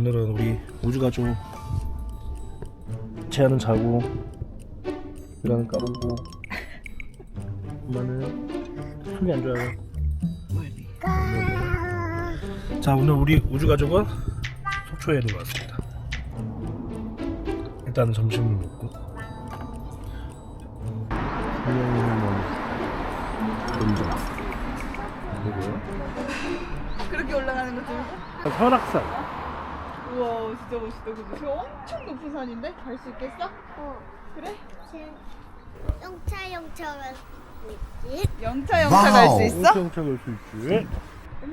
오늘은 우리 우주가족 재하는 자고 유라는 까보고 엄마는 속이 안 좋아요. 자 오늘 우리 우주가족은 속초에 놀러 왔습니다. 일단은 점심을 먹고. 분명히는 뭐 운동 그리고요 그렇게 올라가는 거 들고? 설악산 진짜 멋있다 근데 저 엄청 높은 산인데? 갈 수 있겠어? 어, 그래? 영차 영차 갈수 있지? 영차 영차 갈 수 있어? 엄청 엄청 갈수 있지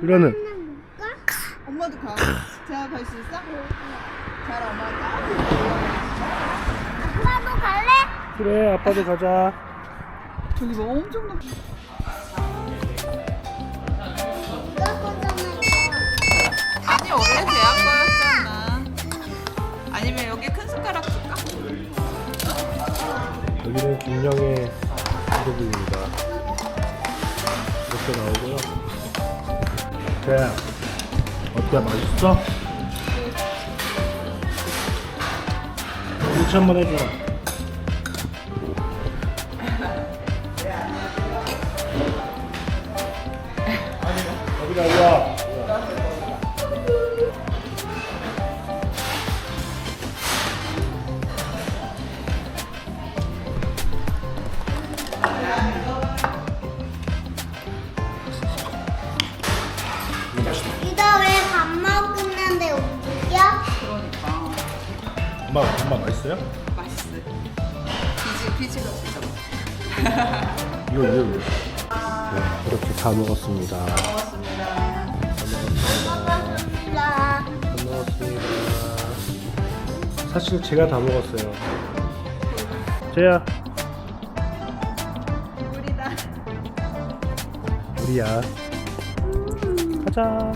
유라는 엄마도 가 제가 갈 수 있어? 잘 엄마가 아빠도 갈래? 그래 아빠도 가자 저기 뭐 엄청 높이 여기 큰 숟가락 줄까? 여기는 김영의 소고기입니다. 이렇게 나오고요. 자 어때 맛있어? 일치 한번 해줘 이거 이거 이거 네, 이렇게 다 먹었습니다 먹었습니다. 잘 먹었습니다. 사실 제가 다 먹었어요. 제야, 우리다 우리야. 가자.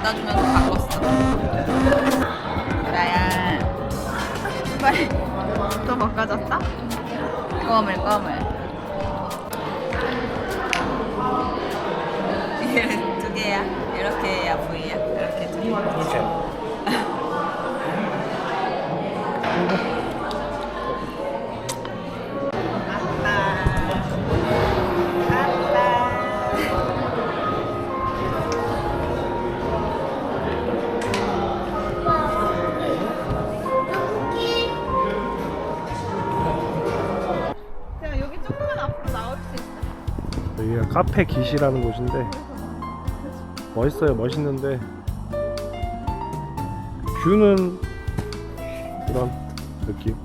갖다 주면서 바꿨어. 유라야. 빨리. 또 바꿔줬다? 껌을, 껌을. 카페 기시라는 곳인데 멋있어요. 멋있는데 뷰는 이런 느낌.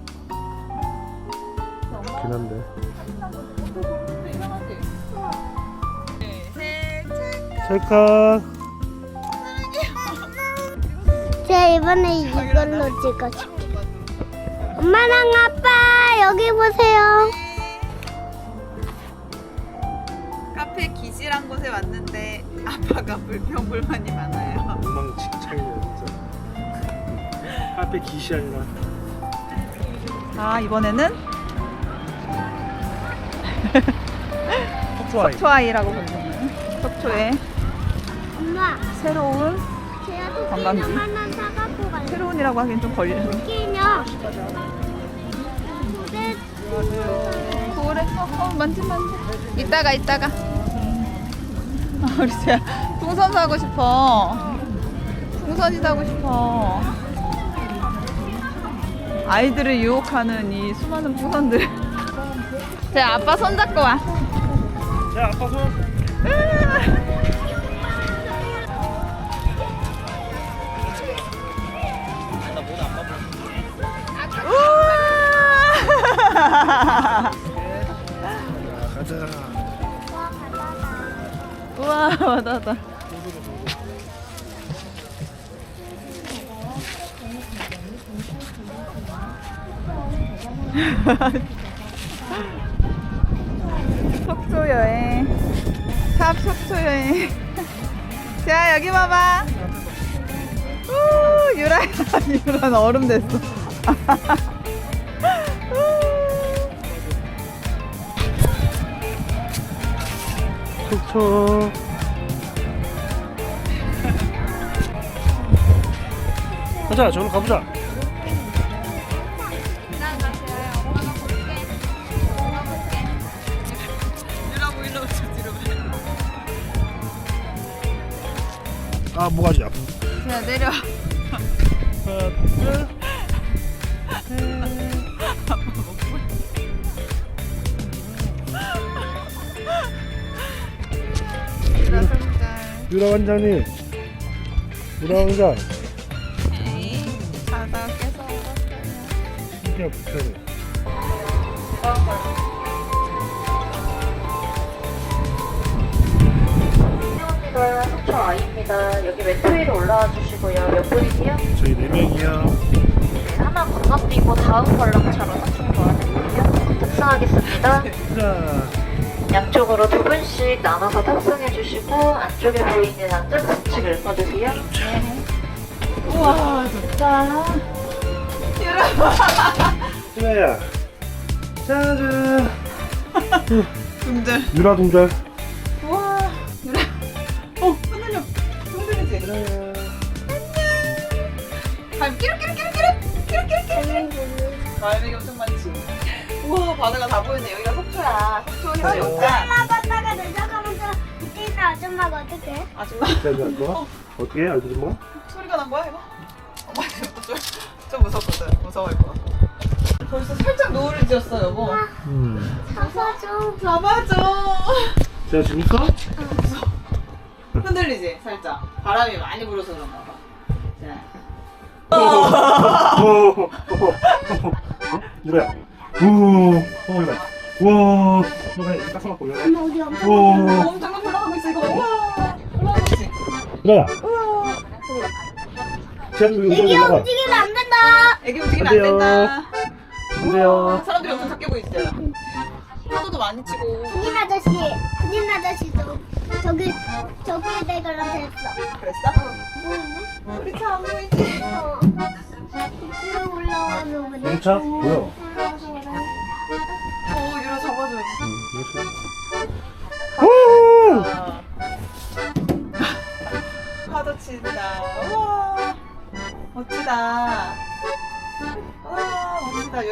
좋긴 한데. 찰칵. 제가 이번에 이걸로 찍어줄게. 엄마랑 아빠 여기 보세요. 기지란 곳에 왔는데 아빠가 불평불만이 많아요. 엉망진창이야 진짜. 카페 기시 아니라. 아 이번에는 좋아요. 속초아이라고 부르는 속초의 엄마, 새로운 제가 관광지. 좀 하나 사갖고 갈래. 새로운이라고 하기엔 좀 걸리는 토끼냐? 네, 그래 어, 어 만지 만지 이따가 이따가 아, 우리 쟤 풍선 사고 싶어. 풍선이 사고 싶어. 아이들을 유혹하는 이 수많은 풍선들. 제 아빠 손 잡고 와. 자 아빠 손. 우와 하다. 속초 여행. 탑 속초 여행. 자, 여기 봐봐. 우, 유라, 유라 얼음 됐어. 속초. 가자, 저로 가보자. 아, 뭐가지 아파. 그냥 내려. 유라 원장님. 유라 원장. 신기한 불편해. 안녕하십니까 속초 아이입니다. 여기 왼쪽 위로 올라와 주시고요. 몇 분이세요? 저희 네 명이요. 네, 하나 건너뛰고 다음 관람차로 탑승 도와드릴게요. 탑승하겠습니다. 자, 양쪽으로 두 분씩 나눠서 탑승해 주시고 안쪽에 보이는 안전 수칙을 읽어주세요. 우와, 좋다. 유라야. 짜잔. 분들. 유라 동절. 우와, 유라. 어, 흔들려. 흔들리지? 유라야. 발 끼룩끼룩끼룩끼룩. 끼룩끼룩끼룩. 갈매기 엄청 많지. 우와, 바다가 다 보이네. 여기가 속초야. 속초 해수욕장. 아빠가 내려가면서 그때 있는 아줌마가 어떡해? 아줌마. 자, 자, 뭐? 어떻게 해? 뭐? 소리가 난 거야, 이거? 엄마 이거 좀, 좀 무섭거든. 무서워할 것 같아. 벌써 살짝 노을을 지었어, 여보. 음. 잡아줘. 잡아줘. 자, 재밌어? 흔들리지, 살짝. 바람이 많이 불어서 그런가 봐. 자. 오, 오, 오, 유라야. 오, 어. 와, 딱 써갖고 유라. 엄마 우리 엄청 오, 엄청 높이 올라가고 있어, 이거. 우와. 올라가고 있지? 유라야. 우와. 제가 여기 올라가. 된다. 애기 움직이면 안 안 돼요. 된다. 근데요. 사람들이 엄청 착해 보이시잖아. 파도도 많이 치고. 군인 아저씨, 군인 아저씨 저 저기 저기 대걸랑 됐어. 그랬어? 우리 차 안 보이지? 어. 뒤로 올라와서 그래. 영차? 뭐야? 그래. 오, 유라. 오! 아. 파도 친다. 우와. 멋지다.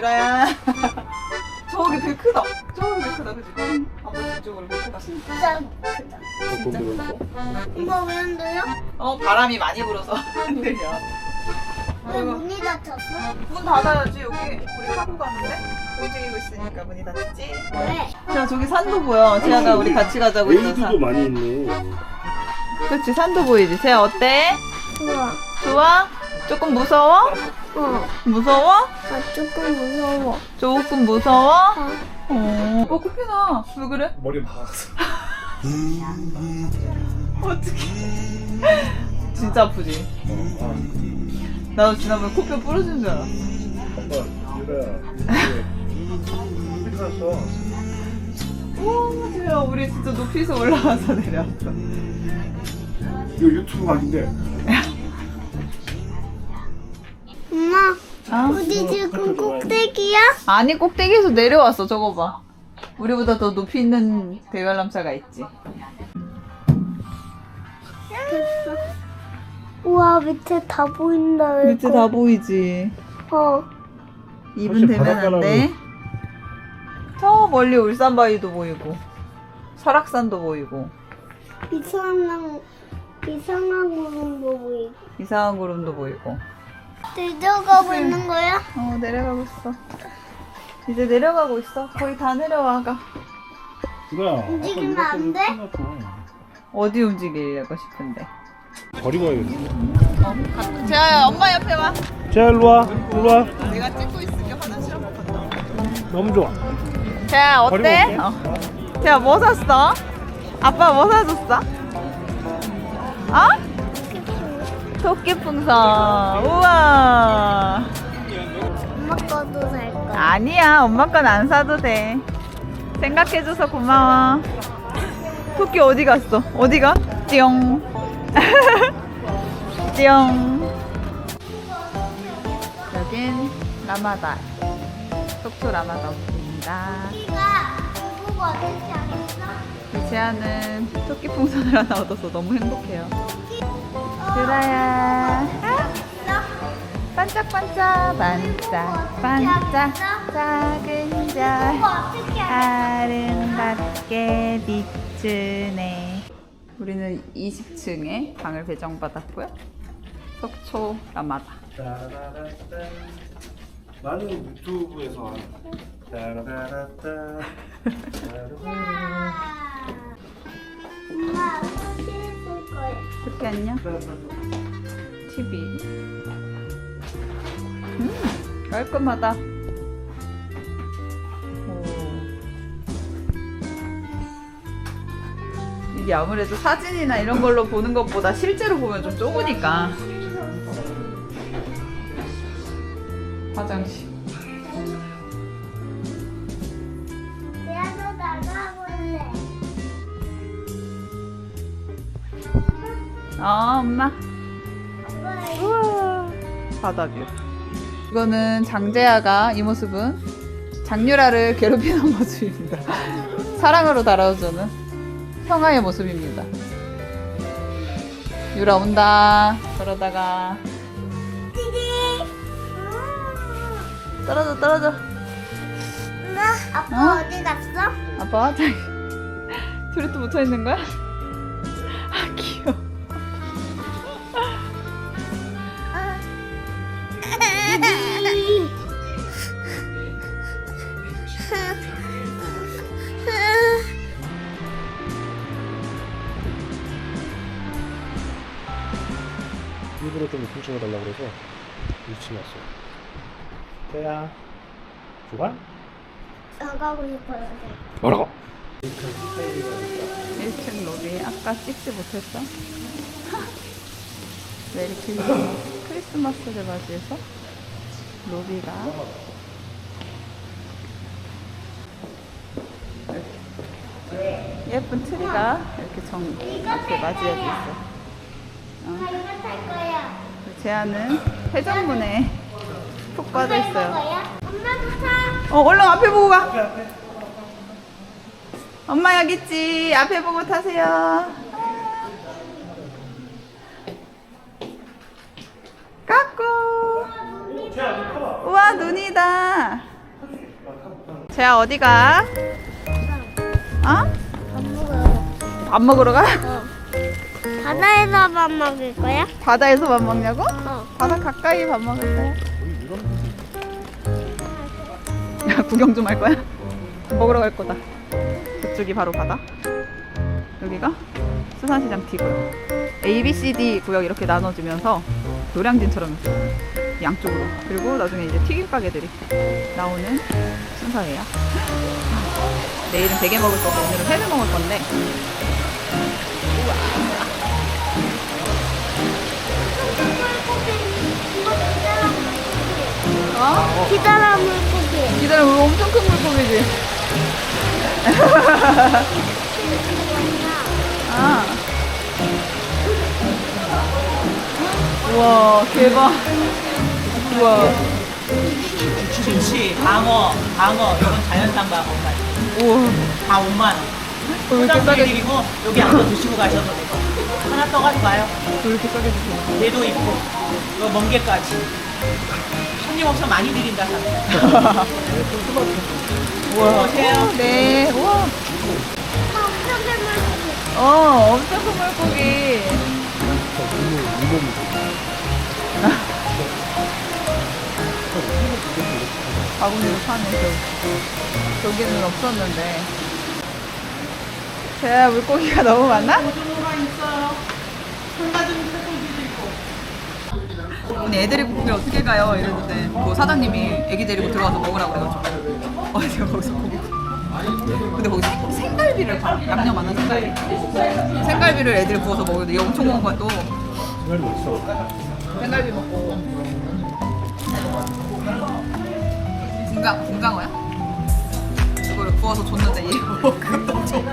유라야. 저기 배 크다. 저기 배 크다, 그지? 저쪽으로 배 크다. 진짜 진짜? 엄마 왜 흔들려? 어, 바람이 많이 불어서 흔들려. 왜 문이 닫혔어? 문 닫아야지, 여기. 우리 타고 가는데? 움직이고 있으니까 문이 닫혔지? 왜? 자, 저기 산도 보여. 재아가 우리 같이 가자고 했던 산. 많이 있네. 그치, 산도 보이지? 재아, 어때? 우와. 좋아? 조금 무서워? 어. 무서워? 아 조금 무서워. 조금 무서워? 어. 어. 어, 코피나. 왜 그래? 머리 박았어. 어떡해. 진짜 아프지? 나도 지난번에 코피 부러진 줄 유라야. 갔어? 오, 재아, 우리 진짜 높이서 올라와서 내려왔어. 이거 유튜브 아닌데. 아? 우리 지금 꼭대기야? 아니, 꼭대기에서 내려왔어. 저거 봐. 우리보다 더 높이 있는 대관람차가 있지. 됐어. 우와 밑에 다 보인다. 이거. 밑에 다 보이지? 어. 2분 혹시 되면 안 바닷가라고. 돼? 저 멀리 울산바위도 보이고 설악산도 보이고 이상한 이상한 구름도 보이고. 이상한 구름도 보이고 내려가고 있는 거야? 어 내려가고 있어 이제 내려가고 있어 거의 다 내려와가 유라. 움직이면 안 돼? 어디 움직이려고 싶은데 버리고 와야겠어. 어, 재아야 엄마 옆에 와 자, 일로 와. 일로 와. 내가 찍고 있으니까 화장실 한번 갔다 와 너무 좋아. 재아야 어때? 어. 재아 뭐 샀어? 아빠 뭐 사줬어? 어? 토끼 풍선. 우와. 엄마 거도 살 거야. 아니야 엄마 건 안 사도 돼. 생각해줘서 고마워. 토끼 어디 갔어? 어디 가? 띠용. 띠용. 여긴 라마다. 속초 했어? 그치 제아는 토끼 풍선을 하나 얻어서 너무 행복해요. 유라야. 반짝반짝 반짝반짝 작은 별 아름답게 비추네. 우리는 20층에 방을 배정받았고요. 속초 라마다. 나는 유튜브에서 하는 따라라따. 엄마 토끼 안녕. TV. 음, 깔끔하다. 오. 이게 아무래도 사진이나 이런 걸로 보는 것보다 실제로 보면 좀 좁으니까. 화장실. 아, 엄마. 우와. 바다뷰. 이거는 장재아가 이 모습은 장유라를 괴롭히는 모습입니다. 사랑으로 달아주는 형아의 모습입니다. 유라 온다. 그러다가 떨어져 떨어져. 엄마 아빠 어 디 갔어? 아빠 저기 둘이 또 붙어 있는 거야? 좀 높은 층에 달라고 그래서 1층에 왔어요. 태야, 좋아? 나가고 싶어요. 뭐라고? 1층 로비 아까 찍지 못했어? 메리 크리스마스 크리스마스를 맞이해서 로비가 이렇게 예쁜 트리가 이렇게 정 앞에 맞이해져 있어. 나 이거 탈 거야. 제아는 회전문에 푹 빠져 탈 있어요. 엄마도 타. 어, 얼른 앞에 보고 가. 엄마 여기 있지. 앞에 보고 타세요. 까꿍. 우와, 눈이다. 재야 어디 가? 어? 안 먹어요. 밥 먹으러 가? 바다에서 밥 먹을 거야? 바다에서 밥 먹냐고? 어. 바다 가까이 밥 먹을 거야. 야, 구경 좀 할 거야? 먹으러 갈 거다. 그쪽이 바로 바다. 여기가 수산시장 D구역. A, B, C, D 구역 이렇게 나눠지면서 노량진처럼 양쪽으로. 그리고 나중에 이제 튀김 가게들이 나오는 순서예요. 내일은 대게 먹을 거고 오늘은 회를 먹을 건데 어? 기다란 물고기. 기다려 이거 엄청 큰 물고기지. 아. 우와 대박. 우와. 김치, 방어, 방어, 이건 자연산 방어까지 우와. 다 5만 원. 왜 이렇게 싸게 포장드리고 여기 앉아 드시고 가셔도 되고 하나 떠가지고 가요. 왜 이렇게 싸게 주세요? 얘도 있고 이거 멍게까지. 없어 많이 드린다. 오세요. 네. 우와. 엄청. 어 엄청 큰 물고기. 바구니로 파네 저 저기는 없었는데. 제 물고기가 너무 많나? 고등어가 있어요. 한가득 새고기도 있고. 오늘 애 데리고 거기 어떻게 가요? 이랬는데 그 사장님이 애기 데리고 들어가서 먹으라고 그래가지고 어 제가 거기서 고기 근데 거기 생- 생갈비를 팔아 양념 안한 생갈비 생갈비를 애들이 구워서 먹는데 이게 엄청 먹은 거야 또 생각이 있어. 생갈비 먹고 분강, 분강어야? 그거를 구워서 줬는데 얘 먹고 엄청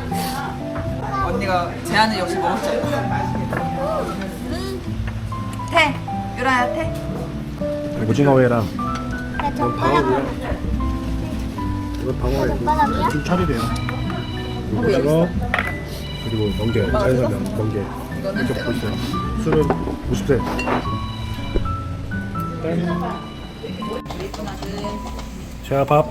언니가 제안을 역시 먹었죠 음. 태! 유라야 태? 오징어 회랑 나 젓가락. 이거 방어회 젓가락이야? 좀 차리래요. 오징어 그리고 멍게, 자연산 명- 멍게 이거는 이렇게 있어요. 술은 50세. 자, 밥.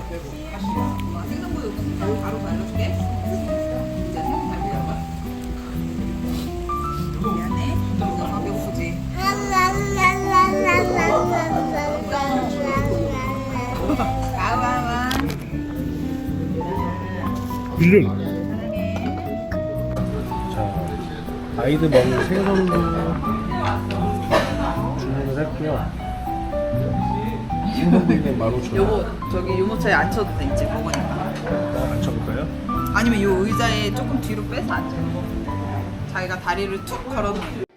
1년. 자, 아이들 먹는 생선도 주문을 할게요. 생선등에 15,000원. 요거 저기 유모차에 앉혀도 돼 이제 먹으니까. 맞춰볼까요? 아니면 요 의자에 조금 뒤로 빼서 앉아요. 자기가 다리를 툭 걸어도 돼.